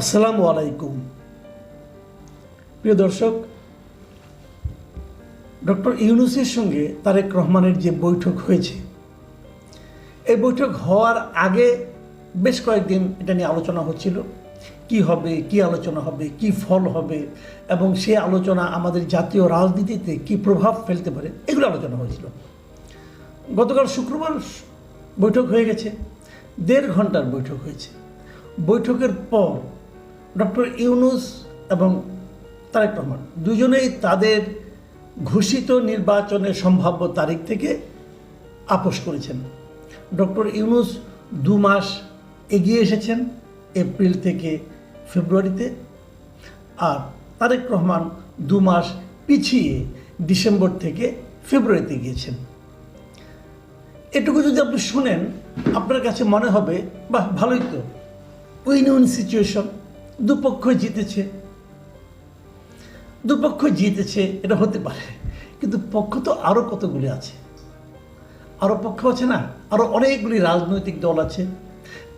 আসসালামু আলাইকুম। প্রিয় দর্শক, ডক্টর ইউনুসের সঙ্গে তারেক রহমানের যে বৈঠক হয়েছে, এই বৈঠক হওয়ার আগে বেশ কয়েকদিন এটা নিয়ে আলোচনা হচ্ছিল। কি হবে, কি আলোচনা হবে, কি ফল হবে, এবং সে আলোচনা আমাদের জাতীয় রাজনীতিতে কি প্রভাব ফেলতে পারে, এগুলো আলোচনা হয়েছিল। গতকাল শুক্রবার বৈঠক হয়ে গেছে, দেড় ঘণ্টার বৈঠক হয়েছে। বৈঠকের পর ডক্টর ইউনুস এবং তারেক রহমান, দুজনেই তাদের ঘোষিত নির্বাচনের সম্ভাব্য তারিখ থেকে আপোষ করেছেন। ডক্টর ইউনুস দু মাস এগিয়ে এসেছেন, এপ্রিল থেকে ফেব্রুয়ারিতে, আর তারেক রহমান দু মাস পিছিয়ে ডিসেম্বর থেকে ফেব্রুয়ারিতে গিয়েছেন। এটুকু যদি আপনি শুনেন, আপনার কাছে মনে হবে, বাহ, ভালোই তো। Win win situation. দুপক্ষ জিতেছে। দুপক্ষ জিতেছে, এটা হতে পারে। কিন্তু পক্ষ তো আরও কতগুলি আছে? আরও পক্ষ আছে না? আরও অনেকগুলি রাজনৈতিক দল আছে।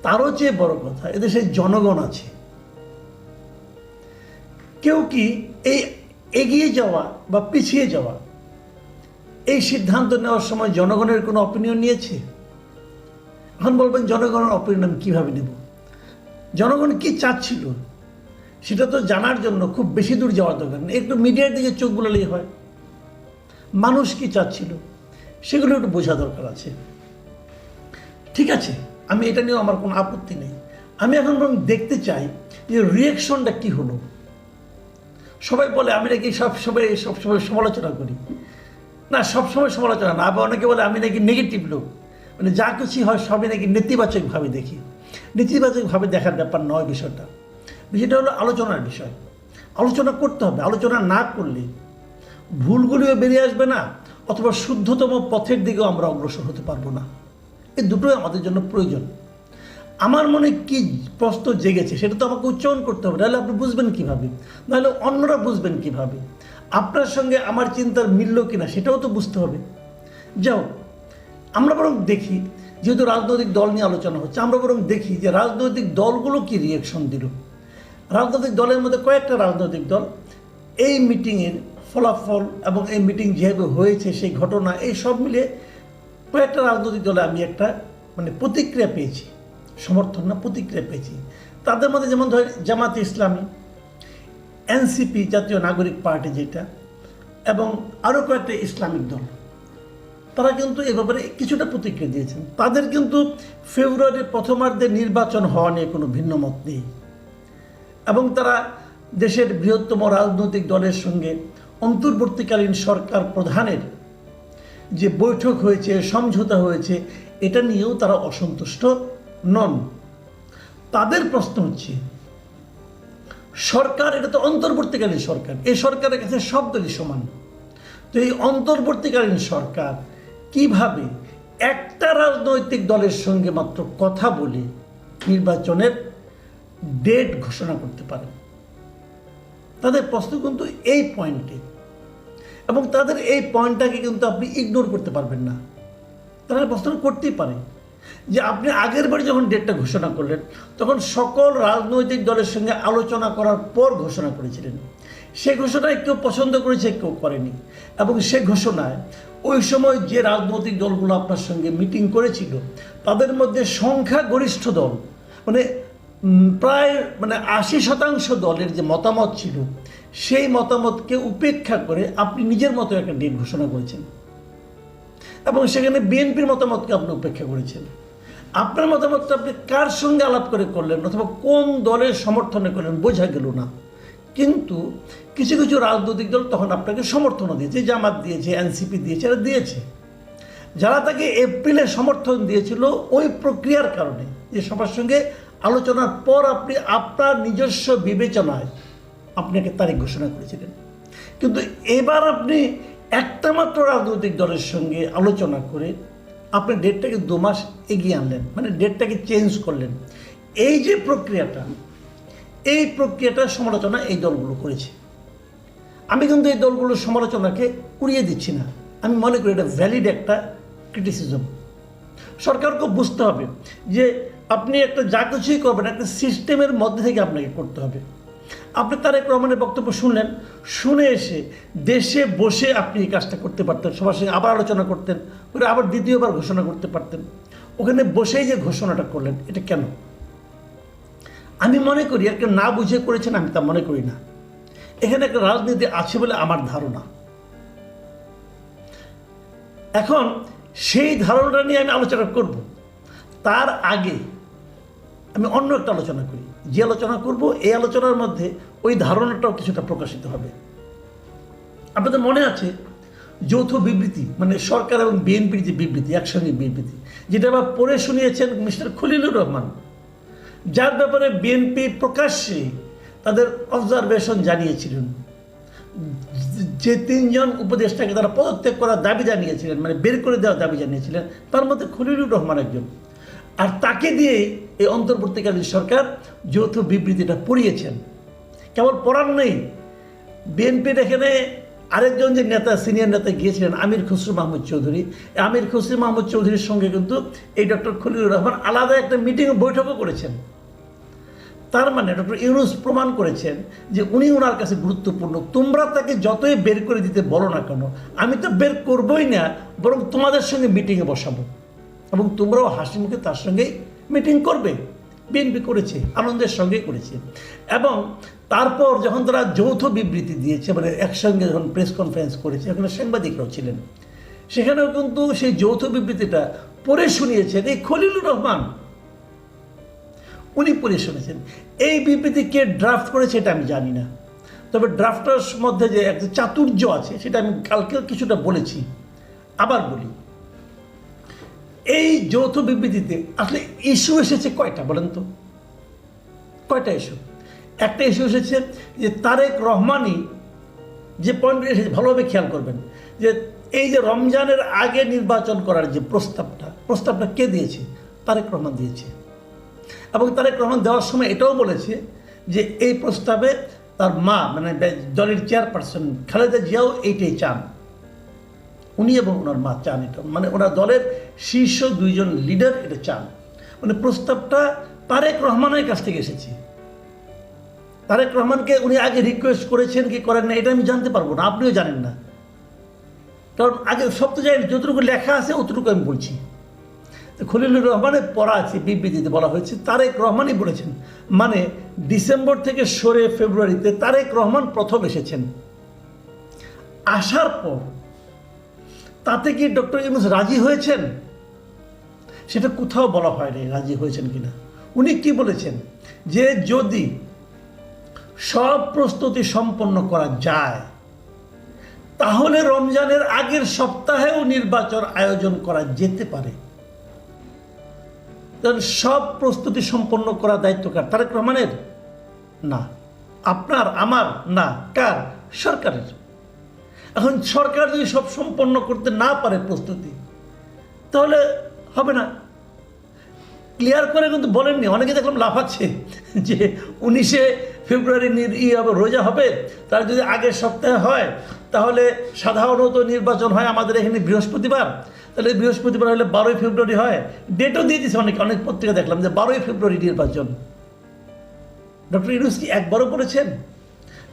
তারও চেয়ে বড় কথা, এদেশের জনগণ আছে। কেউ কি এই এগিয়ে যাওয়া বা পিছিয়ে যাওয়া, এই সিদ্ধান্ত নেওয়ার সময় জনগণের কোনো অপিনিয়ন নিয়েছে? এখন বলবেন, জনগণের অপিনিয়ন কীভাবে নেব? জনগণ কি চাচ্ছিল? সেটা তো জানার জন্য খুব বেশি দূর যাওয়ার দরকার নেই। একটু মিডিয়ার দিকে চোখ বুলালেই হয়। মানুষ কি চাচ্ছিল? সেগুলো একটু বোঝা দরকার আছে। ঠিক আছে, আমি এটা নিয়েও আমার কোনো আপত্তি নেই। আমি এখন বরং দেখতে চাই যে রিয়েকশনটা কি হলো। সবাই বলে, আমি নাকি সব সময় সবসময় সমালোচনা করি। না সবসময় সমালোচনা না, আবার অনেকে বলে, আমি নাকি নেগেটিভ লোক। মানে যা কিছু হয়, সবই নাকি নেতিবাচকভাবে দেখি। নেতিবাচকভাবে দেখার ব্যাপার নয় বিষয়টা। বিষয়টা হলো আলোচনার বিষয়। আলোচনা করতে হবে, আলোচনা না করলে ভুলগুলিও বেরিয়ে আসবে না, অথবা শুদ্ধতম পথের দিকেও আমরা অগ্রসর হতে পারব না। এই দুটোই আমাদের জন্য প্রয়োজন। আমার মনে কি প্রশ্ন জেগেছে সেটা তো আমাকে উচ্চারণ করতে হবে, নাহলে আপনি বুঝবেন কীভাবে? নাহলে অন্যরা বুঝবেন কীভাবে? আপনার সঙ্গে আমার চিন্তার মিলল কিনা সেটাও তো বুঝতে হবে। যাও আমরা বরং দেখি, যেহেতু রাজনৈতিক দল নিয়ে আলোচনা হচ্ছে, আমরা বরং দেখি যে রাজনৈতিক দলগুলো কি রিয়েকশন দিল। রাজনৈতিক দলের মধ্যে কয়েকটা রাজনৈতিক দল এই মিটিংয়ের ফলাফল এবং এই মিটিং যেভাবে হয়েছে, সেই ঘটনা, এই সব মিলে কয়েকটা রাজনৈতিক দলে আমি একটা মানে প্রতিক্রিয়া পেয়েছি, সমর্থন না, প্রতিক্রিয়া পেয়েছি। তাদের মধ্যে যেমন ধর জামাত ইসলামী, এনসিপি জাতীয় নাগরিক পার্টি যেটা, এবং আরও কয়েকটা ইসলামিক দল। তারা কিন্তু এ ব্যাপারে কিছুটা প্রতিক্রিয়া দিয়েছেন। তাদের কিন্তু ফেব্রুয়ারির প্রথমার্ধে নির্বাচন হওয়া নিয়ে কোনো ভিন্ন মত নেই। এবং তারা দেশের বৃহত্তম রাজনৈতিক দলের সঙ্গে অন্তর্বর্তীকালীন সরকার প্রধানের যে বৈঠক হয়েছে, সমঝোতা হয়েছে, এটা নিয়েও তারা অসন্তুষ্ট নন। তাদের প্রশ্ন হচ্ছে, সরকার এটা তো অন্তর্বর্তীকালীন সরকার, এই সরকারের কাছে সব দলই সমান। তো এই অন্তর্বর্তীকালীন সরকার কীভাবে একটা রাজনৈতিক দলের সঙ্গে মাত্র কথা বলে নির্বাচনের ডেট ঘোষণা করতে পারে। তাদের প্রশ্ন কিন্তু এই পয়েন্টে এবং তাদের এই পয়েন্টটাকে কিন্তু আপনি ইগনোর করতে পারবেন না। তারা প্রশ্ন করতেই পারে যে আপনি আগের বারে যখন ডেটটা ঘোষণা করলেন, তখন সকল রাজনৈতিক দলের সঙ্গে আলোচনা করার পর ঘোষণা করেছিলেন। সে ঘোষণায় কেউ পছন্দ করেছে, কেউ করেনি। এবং সে ঘোষণায় ওই সময় যে রাজনৈতিক দলগুলো আপনার সঙ্গে মিটিং করেছিল, তাদের মধ্যে সংখ্যাগরিষ্ঠ দল মানে প্রায় মানে আশি শতাংশ দলের যে মতামত ছিল, সেই মতামতকে উপেক্ষা করে আপনি নিজের মতো একটা ডেট ঘোষণা করেছেন। এবং সেখানে বিএনপির মতামতকে আপনি উপেক্ষা করেছেন। আপনার মতামতটা আপনি কার সঙ্গে আলাপ করে করলেন অথবা কোন দলের সমর্থনে করলেন বোঝা গেল না। কিন্তু কিছু কিছু রাজনৈতিক দল তখন আপনাকে সমর্থনও দিয়েছে, জামাত দিয়েছে, এনসিপি দিয়েছে, এরা দিয়েছে। যারা তাকে এপ্রিলে সমর্থন দিয়েছিল ওই প্রক্রিয়ার কারণে যে সবার সঙ্গে আলোচনার পর আপনি আপনার নিজস্ব বিবেচনায় আপনাকে তারিখ ঘোষণা করেছিলেন। কিন্তু এবার আপনি একটা মাত্র রাজনৈতিক দলের সঙ্গে আলোচনা করে আপনি ডেটটাকে দু মাস এগিয়ে আনলেন মানে ডেটটাকে চেঞ্জ করলেন। এই যে প্রক্রিয়াটা, এই প্রক্রিয়াটার সমালোচনা এই দলগুলো করেছে। আমি কিন্তু এই দলগুলোর সমালোচনাকে উড়িয়ে দিচ্ছি না। আমি মনে করি এটা ভ্যালিড একটা ক্রিটিসিজম সরকারকে বুঝতে হবে যে আপনি একটা যা কিছুই করবেন, একটা সিস্টেমের মধ্যে থেকে আপনাকে করতে হবে। আপনি তারেক রহমানের বক্তব্য শুনলেন, শুনে এসে দেশে বসে আপনি এই কাজটা করতে পারতেন, সবার সঙ্গে আবার আলোচনা করতেন, করে আবার দ্বিতীয়বার ঘোষণা করতে পারতেন। ওখানে বসেই যে ঘোষণাটা করলেন, এটা কেন? আমি মনে করি একটা না বুঝে করেছেন, আমি তা মনে করি না। এখানে একটা রাজনীতি আছে বলে আমার ধারণা। এখন সেই ধারণাটা নিয়ে আমি আলোচনা করব। তার আগে আমি অন্য একটা আলোচনা করি। যে আলোচনা করব, এই আলোচনার মধ্যে ওই ধারণাটাও কিছুটা প্রকাশিত হবে। আপনাদের মনে আছে, যৌথ বিবৃতি মানে সরকার এবং বিএনপির যে বিবৃতি, একসঙ্গে বিবৃতি, যেটা আবার পড়ে শুনিয়েছেন মিস্টার খলিলুর রহমান, যার ব্যাপারে বিএনপি প্রকাশ্যে তাদের অবজারভেশন জানিয়েছিলেন। যে তিনজন উপদেষ্টাকে তারা পদত্যাগ করার দাবি জানিয়েছিলেন মানে বের করে দেওয়ার দাবি জানিয়েছিলেন, তার মধ্যে খলিলুর রহমান একজন। আর তাকে দিয়েই এই অন্তর্বর্তীকালীন সরকার যৌথ বিবৃতিটা পড়িয়েছেন। কেবল পড়ার নেই। বিএনপির এখানে আরেকজন যে নেতা, সিনিয়র নেতা গিয়েছিলেন, আমির খসরু মাহমুদ চৌধুরী। আমির খসরু মাহমুদ চৌধুরীর সঙ্গে কিন্তু এই ডক্টর খলিলুর রহমান আলাদা একটা মিটিং বৈঠকও করেছেন। তার মানে ডক্টর ইউনুস প্রমাণ করেছেন যে উনি ওনার কাছে গুরুত্বপূর্ণ। তোমরা তাকে যতই বের করে দিতে বলো না কেন, আমি তো বের করবই না, বরং তোমাদের সঙ্গে মিটিংয়ে বসাবো। এবং তোমরাও হাসি মুখে তার সঙ্গেই মিটিং করবে, বিএনপি করেছে, আনন্দের সঙ্গেই করেছে। এবং তারপর যখন তারা যৌথ বিবৃতি দিয়েছে মানে একসঙ্গে যখন প্রেস কনফারেন্স করেছে, ওখানে সাংবাদিকরাও ছিলেন। সেখানেও কিন্তু সেই যৌথ বিবৃতিটা পড়ে শুনিয়েছেন এই খলিলুর রহমান। উনি পড়ে শুনেছেন। এই বিবৃতি কে ড্রাফট করেছে এটা আমি জানি না। তবে ড্রাফটার মধ্যে যে একটা চাতুর্য আছে, সেটা আমি কালকে কিছুটা বলেছি। আবার বলি। এই যৌথ বিবৃতিতে আসলে ইস্যু এসেছে কয়টা বলেন তো? কয়টা ইস্যু একটা ইস্যু এসেছে যে তারেক রহমানই যে পয়েন্ট এসেছে, ভালোভাবে খেয়াল করবেন, যে এই যে রমজানের আগে নির্বাচন করার যে প্রস্তাবটা প্রস্তাবটা কে দিয়েছে? তারেক রহমান দিয়েছে। এবং তারেক রহমান দেওয়ার সময় এটাও বলেছে যে এই প্রস্তাবে তার মা মানে দলের চেয়ারপারসন খালেদা জিয়াও এইটাই চান। উনি এবং ওনার মা চান এটা। মানে ওনার দলের শীর্ষ দুইজন লিডার এটা চান। মানে প্রস্তাবটা তারেক রহমানের কাছ থেকে এসেছে। তারেক রহমানকে উনি আগে রিকোয়েস্ট করেছেন কি করেন না, এটা আমি জানতে পারব না, আপনিও জানেন না। কারণ আগে সব তো জানি যতটুকু লেখা আছে অতটুকু আমি বলছি। খলিলুর রহমানের পড়া আছে, বিবৃতিতে বলা হয়েছে, তারেক রহমানই বলেছেন। মানে ডিসেম্বর থেকে সরে ফেব্রুয়ারিতে তারেক রহমান প্রথম এসেছেন। আসার পর তাতে কি ডক্টর ইউনুস রাজি হয়েছেন? সেটা কোথাও বলা হয়নি রাজি হয়েছেন কিনা। উনি কি বলেছেন? যে যদি সব প্রস্তুতি সম্পন্ন করা যায়, তাহলে রমজানের আগের সপ্তাহেও নির্বাচন আয়োজন করা যেতে পারে। সব প্রস্তুতি সম্পন্ন করা দায়িত্ব কার? তারেক রহমানের? না। আপনার, আমার? না। কার? সরকারের। এখন সরকার যদি সব সম্পন্ন করতে না পারে প্রস্তুতি, তাহলে হবে না। ক্লিয়ার করে কিন্তু বলেননি, অনেকে দেখলাম লাফাচ্ছে যে উনিশে ফেব্রুয়ারি ই হবে, রোজা হবে, তার যদি আগের সপ্তাহে হয়, তাহলে সাধারণত নির্বাচন হয় আমাদের এখানে বৃহস্পতিবার। তাহলে বৃহস্পতিবার হলে বারোই ফেব্রুয়ারি হয়। ডেটও দিয়ে দিয়েছে অনেক অনেক পত্রিকা দেখলাম যে বারোই ফেব্রুয়ারি নির্বাচন। ডক্টর ইউনুস কি একবারও বলেছেন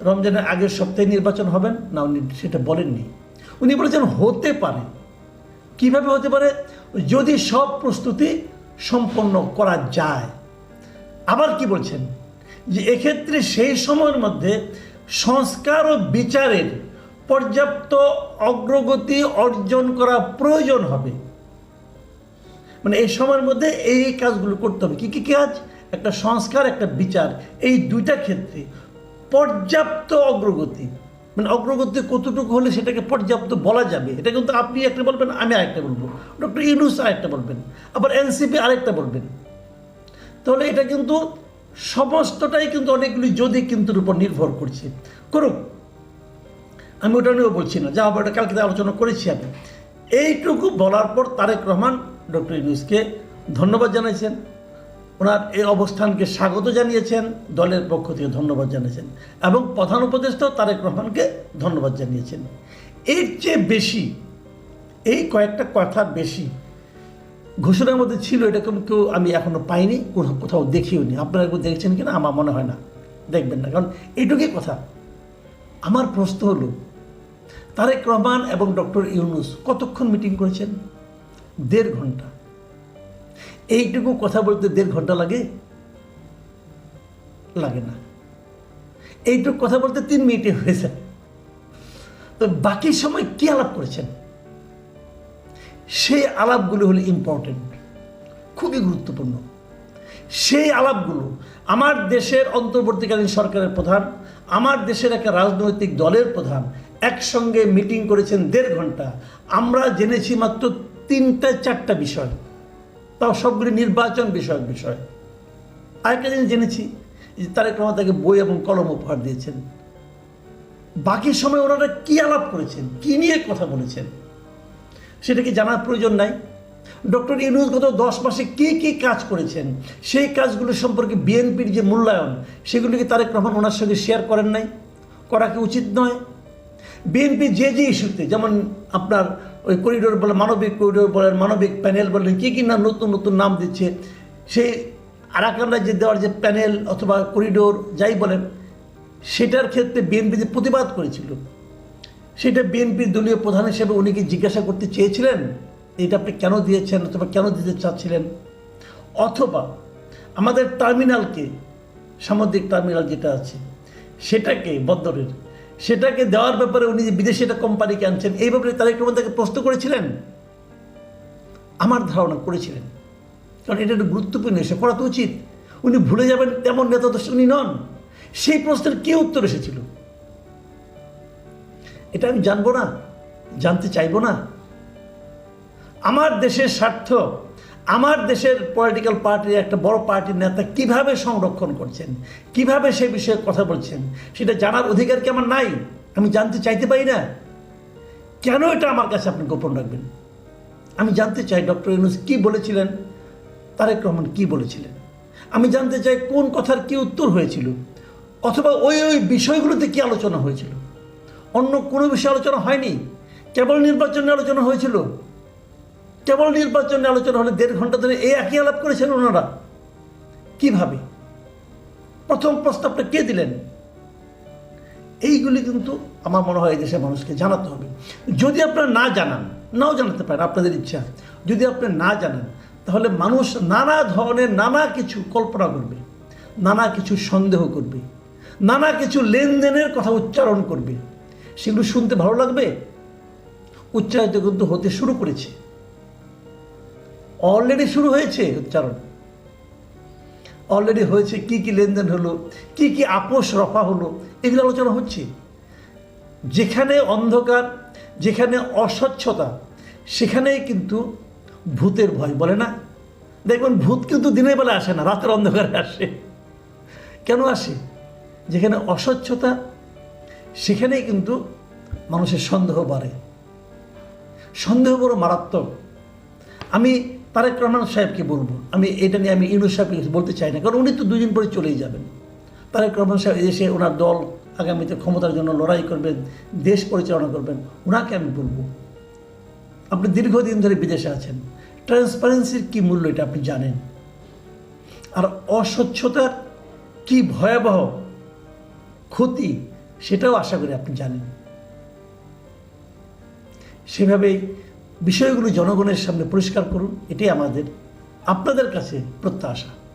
রমজানের আগের সপ্তাহে নির্বাচন হবেন? না, উনি সেটা বলেননি। উনি বলেছেন হতে পারে। কীভাবে হতে পারে? যদি সব প্রস্তুতি সম্পন্ন করা যায়। আবার কি বলছেন? যে এক্ষেত্রে সেই সময়ের মধ্যে সংস্কার ও বিচারের পর্যাপ্ত অগ্রগতি অর্জন করা প্রয়োজন হবে। মানে এই সময়ের মধ্যে এই কাজগুলো করতে হবে। কী কী কাজ? একটা সংস্কার, একটা বিচার। এই দুইটা ক্ষেত্রে পর্যাপ্ত অগ্রগতি। মানে অগ্রগতি কতটুকু হলে সেটাকে পর্যাপ্ত বলা যাবে? এটা কিন্তু আপনি একটা বলবেন, আমি আরেকটা বলব। ডক্টর ইউনুস আরেকটা বলবেন, আবার এনসিপি আরেকটা বলবেন। তাহলে এটা কিন্তু সমস্তটাই কিন্তু অনেকগুলি যদি কিন্তুর উপর নির্ভর করছে। করুক, আমি ওটা নিয়েও বলছি না, যা হবে ওটা কালকে আলোচনা করেছি আমি। এইটুকু বলার পর তারেক রহমান, ডক্টর ইউনুসকে ধন্যবাদ জানাইছেন। ওনার এই অবস্থানকে স্বাগত জানিয়েছেন, দলের পক্ষ থেকে ধন্যবাদ জানিয়েছেন এবং প্রধান উপদেষ্টাও তারেক রহমানকে ধন্যবাদ জানিয়েছেন। এর চেয়ে বেশি, এই কয়েকটা কথার বেশি ঘোষণার মধ্যে ছিল, এরকম কেউ আমি এখনও পাইনি, কোথাও দেখিও নি। আপনারা কেউ দেখছেন কিনা আমার মনে হয় না। দেখবেন না, কারণ এইটুকুই কথা। আমার প্রশ্ন হলো, তারেক রহমান এবং ডক্টর ইউনুস কতক্ষণ মিটিং করেছেন? দেড় ঘণ্টা। এইটুকু কথা বলতে দেড় ঘণ্টা লাগে? লাগে না। এইটুকু কথা বলতে তিন মিনিটে হয়েছে তো বাকি সময় কি আলাপ করেছেন? সেই আলাপগুলো হলো ইম্পর্টেন্ট খুবই গুরুত্বপূর্ণ। সেই আলাপগুলো আমার দেশের অন্তর্বর্তীকালীন সরকারের প্রধান, আমার দেশের একটা রাজনৈতিক দলের প্রধান একসঙ্গে মিটিং করেছেন দেড় ঘণ্টা। আমরা জেনেছি মাত্র তিনটা, চারটা বিষয়। তাও সবগুলি নির্বাচন বিষয়ক বিষয়। আরেকটা জিনিস জেনেছি যে তারেক রহমান তাকে বই এবং কলম উপহার দিয়েছেন। বাকি সময় ওনারা কি আলাপ করেছেন, কি নিয়ে কথা বলেছেন, সেটা কি জানার প্রয়োজন নাই? ডক্টর ইউনুস গত দশ মাসে কী কী কাজ করেছেন? সেই কাজগুলো সম্পর্কে বিএনপির যে মূল্যায়ন সেগুলিকে তারেক রহমান ওনার সঙ্গে শেয়ার করেন নাই? করা কি উচিত নয়? বিএনপি যে যে ইস্যুতে, যেমন আপনার ওই করিডোর বলে, মানবিক করিডোর বলেন, মানবিক প্যানেল বলেন, কী কী নাম নতুন নতুন নাম দিচ্ছে, সেই আরাকান রাজ্যে দেওয়ার যে প্যানেল অথবা করিডোর যাই বলেন, সেটার ক্ষেত্রে বিএনপি যে প্রতিবাদ করেছিল, সেটা বিএনপির দলীয় প্রধান হিসেবে উনি কি জিজ্ঞাসা করতে চেয়েছিলেন? এটা আপনি কেন দিয়েছেন অথবা কেন দিতে চাচ্ছিলেন? অথবা আমাদের টার্মিনালকে সামুদ্রিক টার্মিনাল যেটা আছে, সেটাকে বন্দরের সেটাকে দেওয়ার ব্যাপারে উনি যে বিদেশি একটা কোম্পানিকে আনছেন, এই ব্যাপারে তারেক রহমান তাকে প্রশ্ন করেছিলেন? আমার ধারণা করেছিলেন। কারণ এটা একটা গুরুত্বপূর্ণ এসে করা তো উচিত। উনি ভুলে যাবেন তেমন নেতা তো উনি নন। সেই প্রশ্নের কে উত্তর এসেছিল? এটা আমি জানব না, জানতে চাইব না। আমার দেশের স্বার্থ আমার দেশের পলিটিক্যাল পার্টির একটা বড় পার্টির নেতা কীভাবে সংরক্ষণ করছেন? কীভাবে সে বিষয়ে কথা বলছেন? সেটা জানার অধিকার কি আমার নাই? আমি জানতে চাইতে পারি না। কেন এটা আমার কাছে আপনি গোপন রাখবেন? আমি জানতে চাই ডক্টর ইউনুস কি বলেছিলেন? তারেক রহমান কি বলেছিলেন? আমি জানতে চাই কোন কথার কি উত্তর হয়েছিল? অথবা ওই ওই বিষয়গুলোতে কি আলোচনা হয়েছিল? অন্য কোনো বিষয়ে আলোচনা হয়নি? কেবল নির্বাচন আলোচনা হয়েছিল? কেবল নির্বাচন নিয়ে আলোচনা হলে দেড় ঘণ্টা ধরে এই একই আলাপ করেছেন ওনারা। কীভাবে? প্রথম প্রস্তাবটা কে দিলেন? এইগুলি কিন্তু আমার মনে হয় দেশের মানুষকে জানাতে হবে। যদি আপনারা না জানান, নাও জানাতে পারেন, আপনাদের ইচ্ছা। যদি আপনি না জানেন, তাহলে মানুষ নানা ধরনের নানা কিছু কল্পনা করবে, নানা কিছু সন্দেহ করবে, নানা কিছু লেনদেনের কথা উচ্চারণ করবে। সেগুলো শুনতে ভালো লাগবে? উচ্চারিত কিন্তু হতে শুরু করেছে। অলরেডি শুরু হয়েছে উচ্চারণ। অলরেডি হয়েছে, কি কি লেনদেন হলো, কি কি আপোষ রফা হলো, এগুলো আলোচনা হচ্ছে। যেখানে অন্ধকার, যেখানে অস্বচ্ছতা, সেখানেই কিন্তু ভূতের ভয়, বলে না? দেখবেন ভূত কিন্তু দিনের বেলা আসে না, রাতের অন্ধকারে আসে। কেন আসে? যেখানে অস্বচ্ছতা, সেখানেই কিন্তু মানুষের সন্দেহ বাড়ে। সন্দেহ বড় মারাত্মক। আমি তারেক রহমান সাহেবকে বলব, আমি এটা নিয়ে আমি ইউনুস সাহেবকে বলতে চাই না, কারণ উনি তো দুদিন পরে চলেই যাবেন। তারেক রহমান সাহেব এসে ওনার দল আগামীতে ক্ষমতার জন্য লড়াই করবেন, দেশ পরিচালনা করবেন ওনাকে আমি বলব। আপনি দীর্ঘদিন ধরে বিদেশে আছেন, ট্রান্সপারেন্সির কী মূল্য এটা আপনি জানেন? আর অস্বচ্ছতার কি ভয়াবহ ক্ষতি সেটাও আশা করি আপনি জানেন। সেভাবেই বিষয়গুলো জনগণের সামনে পরিষ্কার করুন এটাই আমাদের আপনাদের কাছে প্রত্যাশা।